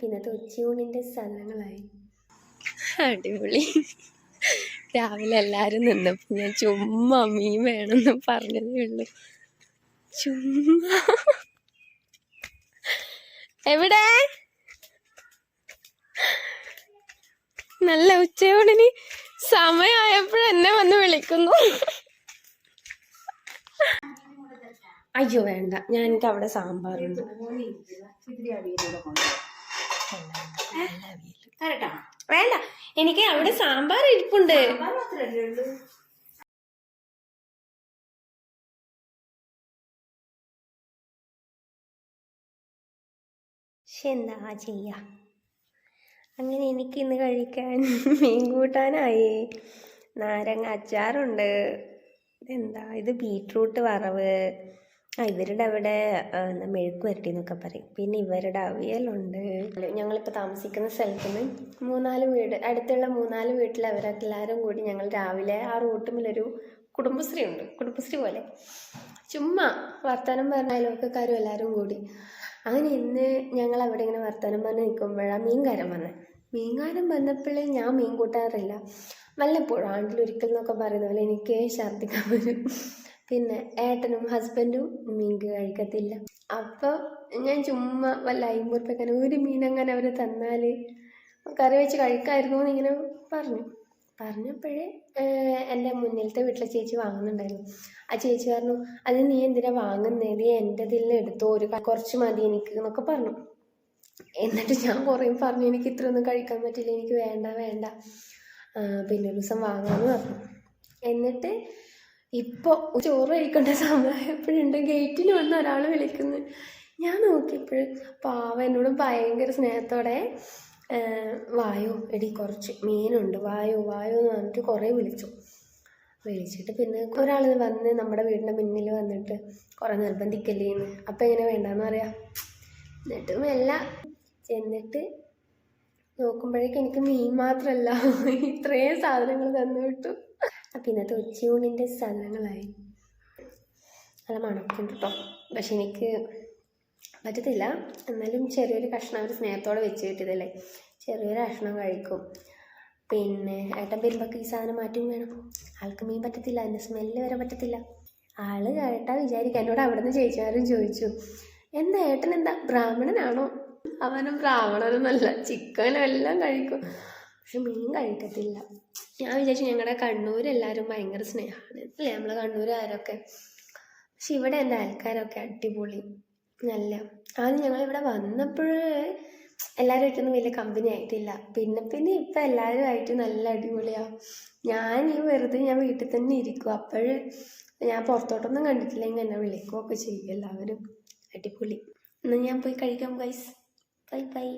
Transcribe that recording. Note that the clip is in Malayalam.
അപ്പം ഇന്നത്തെ ഉച്ചയൂണിന്റെ സാധനങ്ങളായി. അടിപൊളി. രാവിലെ എല്ലാവരും നിന്നപ്പോൾ ഞാൻ ചുമ്മാ മീൻ വേണമെന്ന് പറഞ്ഞതേ ഉള്ളൂ. ചുമ്മാ. എവിടെ? നല്ല ഉച്ചയോടിനി സമയമായപ്പോൾ എന്നെ വന്ന് വിളിക്കുന്നു. അയ്യോ വേണ്ട. ഞാൻ എനിക്ക് അവിടെ സാമ്പാറുണ്ട് വേണ്ട. എനിക്ക് അവിടെ സാമ്പാർ ഇരിപ്പുണ്ട്. പക്ഷെ എന്താ ചെയ്യാ? അങ്ങനെ എനിക്ക് ഇന്ന് കഴിക്കാൻ മീൻ കൂട്ടാനായി. നാരങ്ങ അച്ചാറുണ്ട്. എന്താ ഇത് ബീട്രൂട്ട് വറവ്. ആ ഇവരുടെ അവിടെ എന്താ മെഴുക്ക് വരട്ടി എന്നൊക്കെ പറയും. പിന്നെ ഇവരുടെ അവിയലുണ്ട്. ഞങ്ങളിപ്പോൾ താമസിക്കുന്ന സ്ഥലത്ത് നിന്ന് മൂന്നാൽ വീട് അടുത്തുള്ള മൂന്നാൽ വീട്ടിൽ അവരെല്ലാവരും കൂടി ഞങ്ങൾ രാവിലെ ആ റൂട്ടുമില്ലൊരു കുടുംബശ്രീ ഉണ്ട്. കുടുംബശ്രീ പോലെ. ചുമ്മാ വർത്തമാനം പറഞ്ഞ അയൽവക്കക്കാരും എല്ലാവരും കൂടി. അങ്ങനെ ഇന്ന് ഞങ്ങൾ അവിടെ ഇങ്ങനെ വർത്തമാനം പറഞ്ഞ് നിൽക്കുമ്പോഴാണ് മീൻകാരൻ വന്നത് മീൻകാരൻ വന്നപ്പോഴേ ഞാൻ മീൻ കൂട്ടാറില്ല. വല്ലപ്പോഴും ആണ്ടിലൊരിക്കൽ എന്നൊക്കെ പറയുന്ന പോലെ എനിക്ക് ഛർദ്ദിക്കാൻ വരും. പിന്നെ ഏട്ടനും ഹസ്ബൻഡും മീൻ കഴിക്കത്തില്ല. അപ്പോൾ ഞാൻ ചുമ്മാ വല്ല അയിമ്പുറപ്പൊക്കെ ഒരു മീൻ അങ്ങനെ അവർ തന്നാൽ കറി വെച്ച് കഴിക്കായിരുന്നു എന്നിങ്ങനെ പറഞ്ഞു. പറഞ്ഞപ്പോഴേ എന്റെ മുന്നിലത്തെ വീട്ടിലെ ചേച്ചി വാങ്ങുന്നുണ്ടായിരുന്നു. ആ ചേച്ചി പറഞ്ഞു അത് നീ എന്തിനാ വാങ്ങുന്നത് എന്റെ ഇതിൽ നിന്ന് എടുത്തോ? ഒരു കുറച്ച് മതി എനിക്ക് എന്നൊക്കെ പറഞ്ഞു. എന്നിട്ട് ഞാൻ കുറേ പറഞ്ഞു എനിക്ക് ഇത്രയൊന്നും കഴിക്കാൻ പറ്റില്ല എനിക്ക് വേണ്ട വേണ്ട. പിന്നെ ഒരു ദിവസം വാങ്ങാമെന്ന് പറഞ്ഞു. എന്നിട്ട് ഇപ്പോൾ ചോറ് കഴിക്കേണ്ട സമയപ്പോഴുണ്ട് ഗേറ്റിൽ വന്ന് ഒരാൾ വിളിക്കുന്നു. ഞാൻ നോക്കിയപ്പോൾ പാവ എന്നോട് ഭയങ്കര സ്നേഹത്തോടെ വായോ എടി കുറച്ച് മീനുണ്ട് വായോ വായോ എന്ന് പറഞ്ഞിട്ട് കുറേ വിളിച്ചു. വിളിച്ചിട്ട് പിന്നെ ഒരാൾ വന്ന് നമ്മുടെ വീടിന്റെ മുന്നിൽ വന്നിട്ട് കുറേ നിർബന്ധിക്കല്ലേന്ന്. അപ്പം എങ്ങനെ വേണ്ടാന്ന് പറയാം. എന്നിട്ട് എല്ലാം ചെന്നിട്ട് നോക്കുമ്പോഴേക്കും എനിക്ക് മീൻ മാത്രമല്ല ഇത്രയും സാധനങ്ങൾ തന്നു വിട്ടു. അപ്പം ഇന്നത്തെ ഉച്ചയൂണിന്റെ സാധനങ്ങളായി. നല്ല മണക്കുണ്ട് കേട്ടോ പക്ഷെ എനിക്ക് പറ്റത്തില്ല. എന്നാലും ചെറിയൊരു കഷ്ണം ഒരു സ്നേഹത്തോടെ വെച്ച് കിട്ടിയതല്ലേ? ചെറിയൊരു കഷ്ണം കഴിക്കും. പിന്നെ ഏട്ടൻ വരുമ്പോൾ ഈ സാധനം മാറ്റും വേണം. ആൾക്ക് മീൻ പറ്റത്തില്ല അതിന്റെ സ്മെല്ല് വരെ പറ്റത്തില്ല. ആൾ കേട്ടാ വിചാരിക്കാം എന്നോട് അവിടെ നിന്ന് ചേച്ചിമാരും ചോദിച്ചു എന്താ ഏട്ടൻ എന്താ ബ്രാഹ്മണനാണോ? അവനും ബ്രാഹ്മണനൊന്നല്ല ചിക്കനും എല്ലാം കഴിക്കും. പക്ഷെ മീൻ കഴിക്കത്തില്ല. ഞാൻ വിചാരിച്ചു ഞങ്ങളുടെ കണ്ണൂർ എല്ലാവരും ഭയങ്കര സ്നേഹമാണ് അല്ലേ നമ്മളെ കണ്ണൂരുകാരൊക്കെ പക്ഷെ ഇവിടെ എന്റെ ആൾക്കാരൊക്കെ അടിപൊളി നല്ല. ആദ്യം വന്നപ്പോഴേ എല്ലാവരുമായിട്ടൊന്നും വലിയ കമ്പനി ആയിട്ടില്ല. പിന്നെ പിന്നെ ഇപ്പം എല്ലാവരുമായിട്ട് നല്ല അടിപൊളിയാണ് ഞാൻ ഈ വെറുതെ ഞാൻ വീട്ടിൽ തന്നെ ഇരിക്കും. അപ്പോഴ് ഞാൻ പുറത്തോട്ടൊന്നും കണ്ടിട്ടില്ലെങ്കിൽ എന്നെ വിളിക്കുകയൊക്കെ ചെയ്യും എല്ലാവരും. അടിപൊളി. എന്നാൽ ഞാൻ പോയി കഴിക്കാം ഗൈസ് ബൈ ബൈ